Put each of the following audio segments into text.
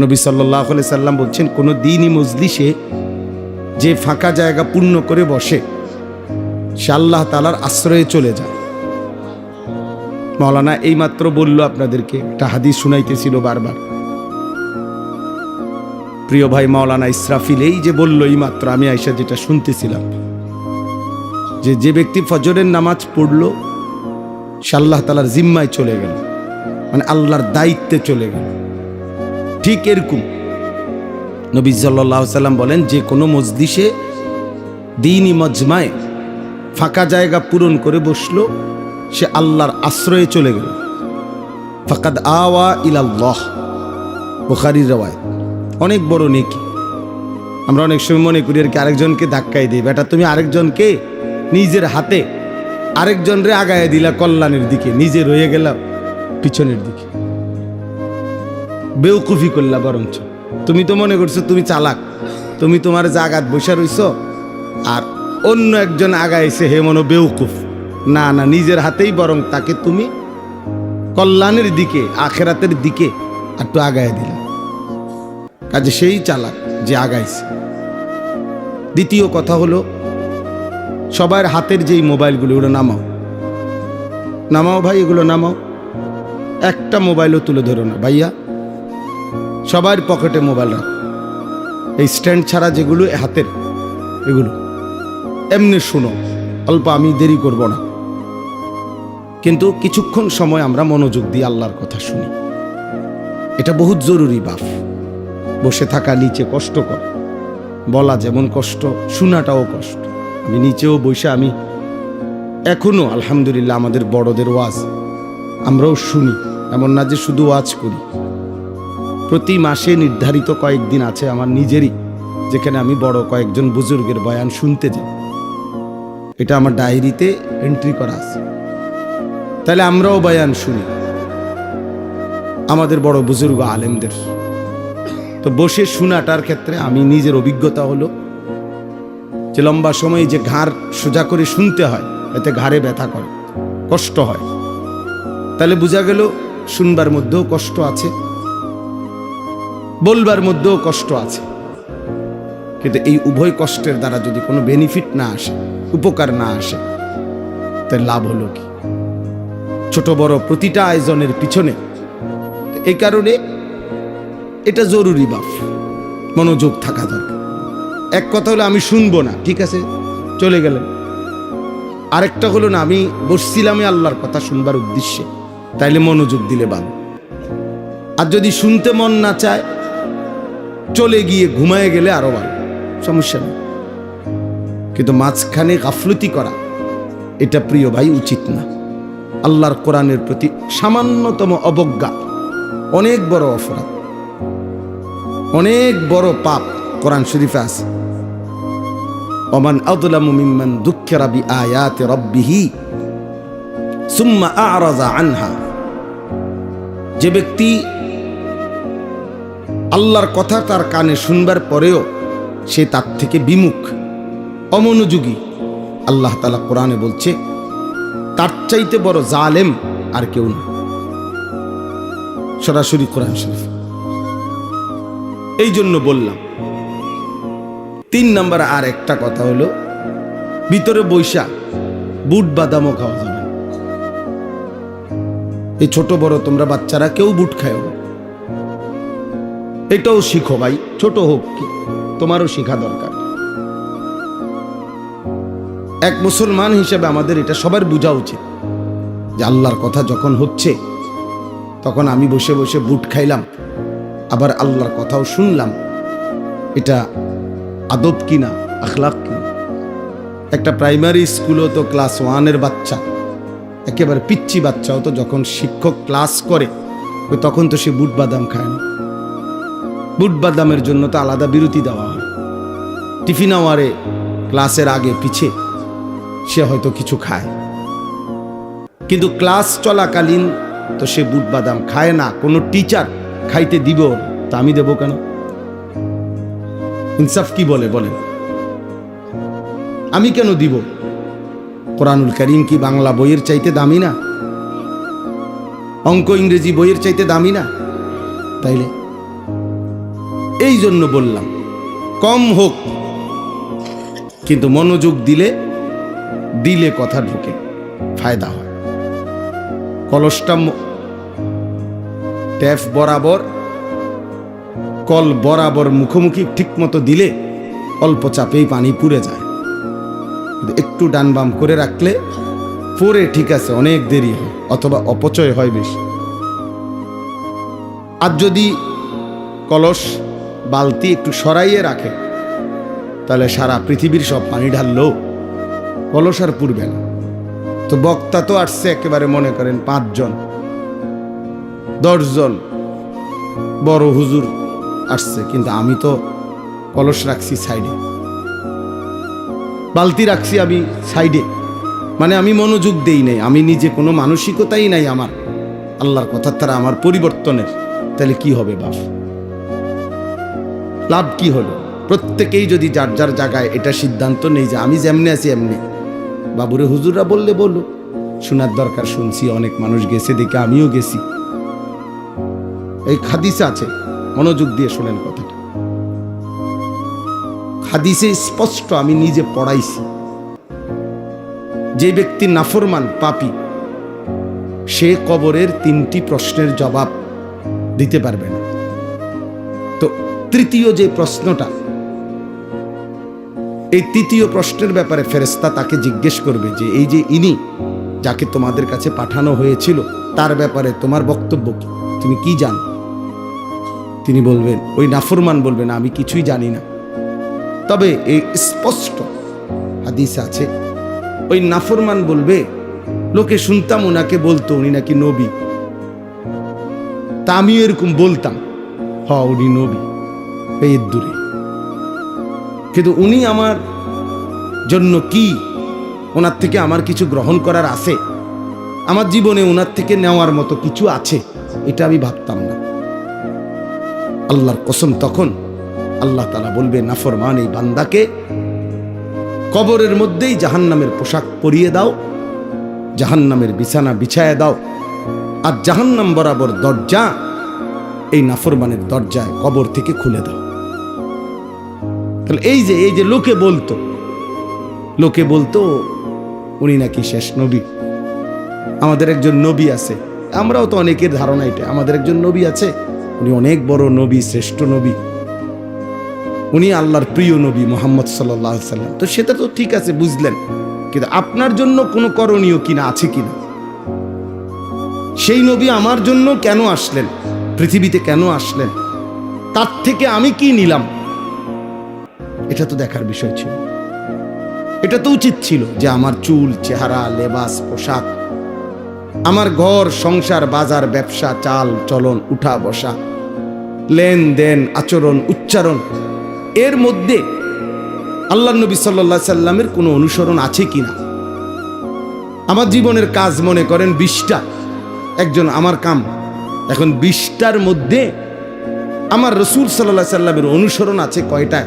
নবী সাল্লাহ সাল্লাম বলছেন, কোনো দিনই মজলিসে যে ফাঁকা জায়গা পূর্ণ করে বসে, সে আল্লাহ তালার আশ্রয়ে চলে যায়। মৌলানা এইমাত্র বলল আপনাদেরকে, একটা হাদিস শুনাইতেছিল বারবার। প্রিয় ভাই মাওলানা ইসরাফিল, এই যে বলল এই মাত্র আমি আইসা যেটা শুনতেছিলাম, যে যে ব্যক্তি ফজরের নামাজ পড়ল, সে আল্লাহ তালার জিম্মায় চলে গেল মানে আল্লাহর দায়িত্বে চলে গেল। ঠিক এরকম। নবী সাল্লাহ সাল্লাম বলেন, যে কোনো মজলিসে দিনই মজমায় ফাঁকা জায়গা পূরণ করে বসল, সে আল্লাহর আশ্রয়ে চলে গেল। ফাকাদ আওয়া ইলাল্লাহ, বুখারির রওয়ায় অনেক বড় নেকি। আমরা অনেক সময় মনে করি আর কি, আরেকজনকে ধাক্কাই দিই বেটা, তুমি আরেকজনকে নিজের হাতে আরেকজনরে আগায় দিলা কল্যাণের দিকে, নিজে রয়ে গেলাম পিছনের দিকে। বেউকুফি করলা বরঞ্চ। তুমি তো মনে করছ তুমি চালাক। তুমি তোমার জাগাত বসে রইছ আর অন্য একজন আগাইছে হে মনো বেউকুফ। না না, নিজের হাতেই বরং তাকে তুমি কল্যাণের দিকে, আখেরাতের দিকে একটু আগায় দিলে। কাজে সেই চালাক যে আগাইছে। দ্বিতীয় কথা হলো, সবার হাতের যেই মোবাইলগুলো, এগুলো নামাও। নামাও ভাই, এগুলো নামাও। একটা মোবাইলও তুলে ধরো না ভাইয়া। সবার পকেটে মোবাইল রাখ। এই স্ট্যান্ড ছাড়া যেগুলো হাতের, এগুলো। এমনি শুনো, অল্প আমি দেরি করব না। কিন্তু কিছুক্ষণ সময় আমরা মনোযোগ দিয়ে আল্লাহর কথা শুনি। এটা বহুত জরুরি বাপ। বসে থাকা নিচে কষ্টকর বলা যেমন কষ্ট, শোনাটাও কষ্ট। আমি নিচেও বসে আমি, এখনও আলহামদুলিল্লাহ আমাদের বড়দের ওয়াজ। আমরাও শুনি, এমন না যে শুধু ওয়াজ করি। প্রতি মাসে নির্ধারিত কয়েকদিন আছে আমার নিজেরই, যেখানে আমি বড় কয়েকজন বুজুর্গের বয়ান শুনতে যাই। এটা আমার ডায়েরিতে এন্ট্রি করা আছে। তাহলে আমরাও বয়ান শুনি। আমাদের বড় বুজুর্গ আলেমদের। তো বসে শোনাটার ক্ষেত্রে আমি নিজের অভিজ্ঞতা হলো যে লম্বা সময় যে ঘাড় সোজা করে শুনতে হয়, এতে ঘাড়ে ব্যথা করে, কষ্ট হয়। তাহলে বোঝা গেল, শুনবার মধ্যেও কষ্ট আছে। বলবার মধ্যেও কষ্ট আছে। কিন্তু এই উভয় কষ্টের দ্বারা যদি কোনো বেনিফিট না আসে, উপকার না আসে তাহলে লাভ হলো কি? ছোট বড় প্রতিটা আয়োজনের পিছনে এই কারণে এটা জরুরি বাপ, মনোযোগ থাকা দরকার। এক কথা হলো আমি শুনব না, ঠিক আছে? চলে গেলেন। আরেকটা হলো না, আমি বসছিলামই আল্লাহর কথা শুনবার উদ্দেশ্যে, তাইলে মনোযোগ দিলে ভালো। আর যদি শুনতে মন না চায় চলে গিয়ে ঘুমায় গেলে আরও ভালো। সমস্যা নেই। কিন্তু মাঝখানে গাফলতি করা, এটা প্রিয় ভাই, উচিত না। আল্লাহর কোরআনের প্রতি সামান্যতম অবজ্ঞা, অনেক বড় অপরাধ, অনেক বড় পাপ কোরআন শরীফে আছে। ওমান আদলামু মিম্মান দুঃখেরা বি আয়াতে রব্বিহি, সুম্মা আরাজা আনহা। যে ব্যক্তি আল্লাহর কথা তার কানে শুনবার পরেও সে তার থেকে বিমুখ, অমনোযোগী। আল্লাহ তালা কোরআনে বলছে, তার চাইতে বড় জালেম আর কেউ না। সরাসরি কোরআন শরীফ। এই জন্য বললাম, তিন নম্বর আর একটা কথা হলো, ভিতরে বৈশা বুট বাদামও খাওয়া যাবে এই ছোট বড় তোমরা বাচ্চারা কেউ বুট খায় এটাও শিখো ভাই, ছোট হোক কি, তোমারও শেখা দরকার। এক মুসলমান হিসেবে আমাদের এটা সবার বোঝা উচিত। যে আল্লাহর কথা যখন হচ্ছে, তখন আমি বসে বসে বুট খাইলাম, আবার আল্লাহর কথাও শুনলাম, এটা আদব কিনা আখলাক কিনা একটা প্রাইমারি স্কুলও তো ক্লাস ওয়ানের বাচ্চা, একেবারে পিচ্ছি বাচ্চাও তো যখন শিক্ষক ক্লাস করে, তখন তো সে বুট বাদাম খায় না। বুট বাদামের জন্য তো আলাদা বিরতি দেওয়া হয়। টিফিন আওয়ারে ক্লাসের আগে পিছে, সে হয়তো কিছু খায়। কিন্তু ক্লাস চলাকালীন তো সে বুট বাদাম খায় না, কোনো টিচার খাইতে দিব, তা আমি দেবো কেন? ইনসাফ কি বলে বলে আমি কেন দিব? কোরআনুল করিম কি বাংলা বইয়ের চাইতে দামি না? অঙ্ক ইংরেজি বইয়ের চাইতে দামি না? তাইলে এই জন্য বললাম, কম হোক। কিন্তু মনোযোগ দিলে দিলে কথা ঢুকে, ফায়দা হয়। কলসটা ট্যাপ বরাবর, কল বরাবর মুখোমুখি ঠিক মতো দিলে, অল্প চাপেই পানি পুড়ে যায়। একটু ডান বাম করে রাখলে, পরে ঠিক আছে, অনেক দেরি হয়, অথবা অপচয় হয় বেশি। আর যদি কলস বালতি একটু সরাইয়ে রাখে। তাহলে সারা পৃথিবীর সব পানি ঢাললেও কলস আর পুড়বে না। তো বক্তা তো আসছে একেবারে মনে করেন পাঁচজন। দশজন বড় হুজুর আসছে, কিন্তু আমি তো কলস রাখছি সাইডে। বালতি রাখছি আমি সাইডে। মানে আমি মনোযোগ দেই নাই, আমি নিজে কোনো মানসিকতাই নাই আমার। আল্লাহর কথার তারা আমার পরিবর্তনের। তাহলে কি হবে বাপ? লাভ কি হলো? প্রত্যেকেই যদি যার যার জায়গায় এটা সিদ্ধান্ত নেই যে আমি যেমনি আছি এমনি। বাবুরে হুজুররা বললে বলল শোনার দরকার শুনছি, অনেক মানুষ গেছে দেখে আমিও গেছি। এই খাদিসে আছে, মনোযোগ দিয়ে শোনেন কথাটা। হাদিসে স্পষ্ট, আমি নিজে পড়াইছি। যে ব্যক্তি নাফরমান, পাপি, সে কবরের তিনটি প্রশ্নের জবাব দিতে পারবে না। তো তৃতীয় যে প্রশ্নটা, এই তৃতীয় প্রশ্নের ব্যাপারে ফেরেস্তা তাকে জিজ্ঞেস করবে যে, এই যে ইনি যাকে তোমাদের কাছে পাঠানো হয়েছিল, তার ব্যাপারে তোমার বক্তব্য কি? তুমি কি জানো? তিনি বলবেন, ওই নাফরমান বলবেন, আমি কিছুই জানি না। তবে এই স্পষ্ট হাদিস আছে, ওই নাফরমান বলবে, লোকে শুনতাম ওনাকে বলতো, উনি নাকি নবী। তা আমিও এরকম বলতাম হ উনি নবী। এই দূরে কিন্তু উনি আমার জন্য কি? ওনার থেকে আমার কিছু গ্রহণ করার আছে? আমার জীবনে ওনার থেকে নেওয়ার মতো কিছু আছে? এটা আমি ভাবতাম না। আল্লাহর কসম তখন আল্লাহ তালা বলবে, নাফরমান এই বান্দাকে কবরের মধ্যেই জাহান্নামের পোশাক পরিয়ে দাও, জাহান্নামের বিছানা বিছায় দাও, আর জাহান্নাম বরাবর দরজা এই নাফরমানের দরজায় কবর থেকে খুলে দাও। তাহলে এই যে এই যে লোকে বলতো লোকে বলতো, উনি নাকি শেষ নবী। আমাদের একজন নবী আছে। আমরাও তো অনেকের ধারণা এটা। আমাদের একজন নবী আছে। উনি অনেক বড় নবী, শ্রেষ্ঠ নবী। উনি আল্লাহর প্রিয় নবী মোহাম্মদ সাল্লাহ সাল্লাম। তো সেটা তো ঠিক আছে, বুঝলেন। কিন্তু আপনার জন্য কোনো করণীয় কিনা আছে কিনা সেই নবী আমার জন্য কেন আসলেন? পৃথিবীতে কেন আসলেন? তার থেকে আমি কি নিলাম? এটা তো দেখার বিষয় ছিল। এটা তো উচিত ছিল যে আমার চুল, চেহারা, লেবাস, পোশাক, আমার ঘর, সংসার, বাজার, ব্যবসা, চাল, চলন, উঠা, বসা, লেনদেন, আচরণ, উচ্চারণ, এর মধ্যে আল্লাহ নবী সাল্লা সাল্লামের কোনো অনুসরণ আছে কিনা? আমার জীবনের কাজ মনে করেন বিশটা। একজন আমার কাম। এখন বিশটার মধ্যে আমার রসুল সাল্লাহ সাল্লামের অনুসরণ আছে কয়টা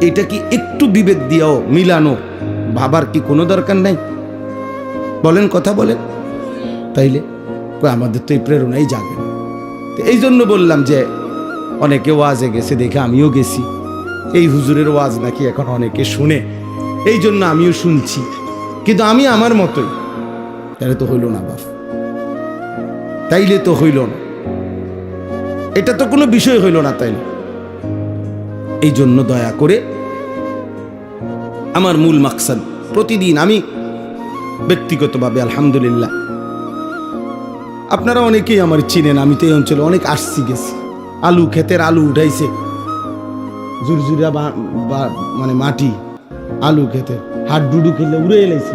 এটা কি একটু বিবেক দিয়েও মিলানো? ভাবার কি কোনো দরকার নাই? বলেন, কথা বলেন। তাইলে আমাদের তো এই প্রেরণাই না। তো এই জন্য বললাম যে, অনেকে ওয়াজে গেছে দেখে আমিও গেছি। এই হুজুরের ওয়াজ নাকি এখন অনেকে শুনে। এই জন্য আমিও শুনছি। কিন্তু আমি আমার মতোই। তাহলে তো হইল না বাপ। তাইলে তো হইল না। এটা তো কোনো বিষয় হইল না তাইলে। এই জন্য দয়া করে আমার মূল মাকসাদ প্রতিদিন আমি ব্যক্তিগতভাবে আলহামদুলিল্লাহ। আপনারা অনেকেই আমার চিনেন, আমি তো এই অঞ্চলে অনেক আসছি গেছি। আলু ক্ষেতের আলু উঠাইছে। জুরজুরা বা মানে মাটি, আলু ক্ষেতের। হাট ডুডু খেলে উড়ে এলাইছি।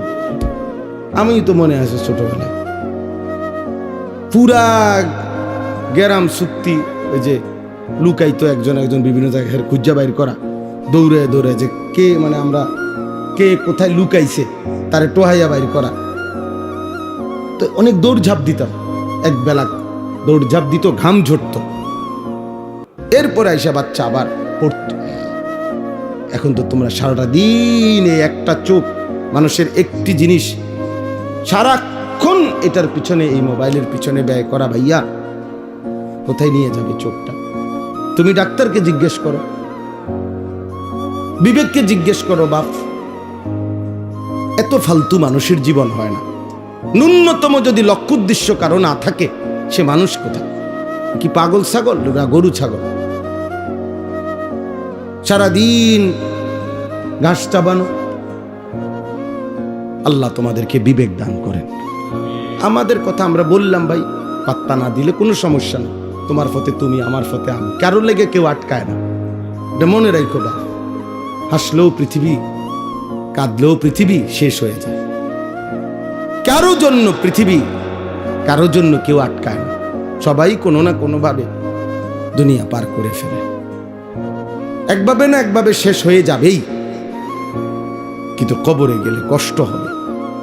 আমি তো মনে আছে ছোটবেলায়। পুরা গ্যারাম চুক্তি ওই যে লুকাইতো একজন একজন বিভিন্ন জায়গায় খুঁজা বাইর করা। দৌড়ে দৌড়ে যে কে মানে আমরা কে কোথায় লুকাইছে, তারে টোহাইয়া বাইর করা। তো অনেক দৌড়ঝাঁপ দিতাম এক বেলা। দৌড়ঝাঁপ দিত, ঘাম ঝরত। এরপরে আইসা বাচ্চা আবার পড়তো। এখন তো তোমরা সারাটা দিন একটা চোখ, মানুষের একটি জিনিস। সারাক্ষণ এটার পিছনে, এই মোবাইলের পিছনে ব্যয় করা ভাইয়া। কোথায় নিয়ে যাবে চোখটা? তুমি ডাক্তারকে জিজ্ঞেস করো। বিবেককে জিজ্ঞেস করো, বাপ। এত ফালতু মানুষের জীবন হয় না। ন্যূনতম যদি লক্ষ্য উদ্দেশ্য কারও না থাকে, সে মানুষ কোথায়? কি পাগল ছাগল না গরু ছাগল? সারাদিন ঘাস চাবানো। আল্লাহ তোমাদেরকে বিবেক দান করেন। আমাদের কথা আমরা বললাম ভাই, পাত্তা না দিলে কোনো সমস্যা নেই। তোমার ফতে তুমি, আমার ফতে আমি। কারও লেগে কেউ আটকায় না। মনে রাখো বা হাসলেও পৃথিবী, কাঁদলেও পৃথিবী শেষ হয়ে যায়। কারও জন্য পৃথিবী, কারও জন্য কেউ আটকায় না। সবাই কোনো না কোনোভাবে দুনিয়া পার করে ফেলে। একভাবে না একভাবে শেষ হয়ে যাবেই। কিন্তু কবরে গেলে কষ্ট হবে,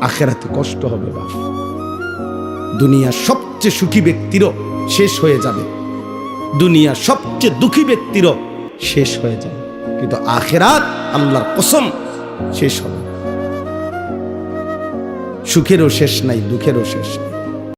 আখেরাতে কষ্ট হবে বাপ। দুনিয়ার সবচেয়ে সুখী ব্যক্তিরও শেষ হয়ে যাবে। দুনিয়ার সবচেয়ে দুঃখী ব্যক্তিরও শেষ হয়ে যায়। কিন্তু আখেরাত আল্লাহর কসম শেষ হবে সুখেরও শেষ নাই, দুঃখেরও শেষ নাই।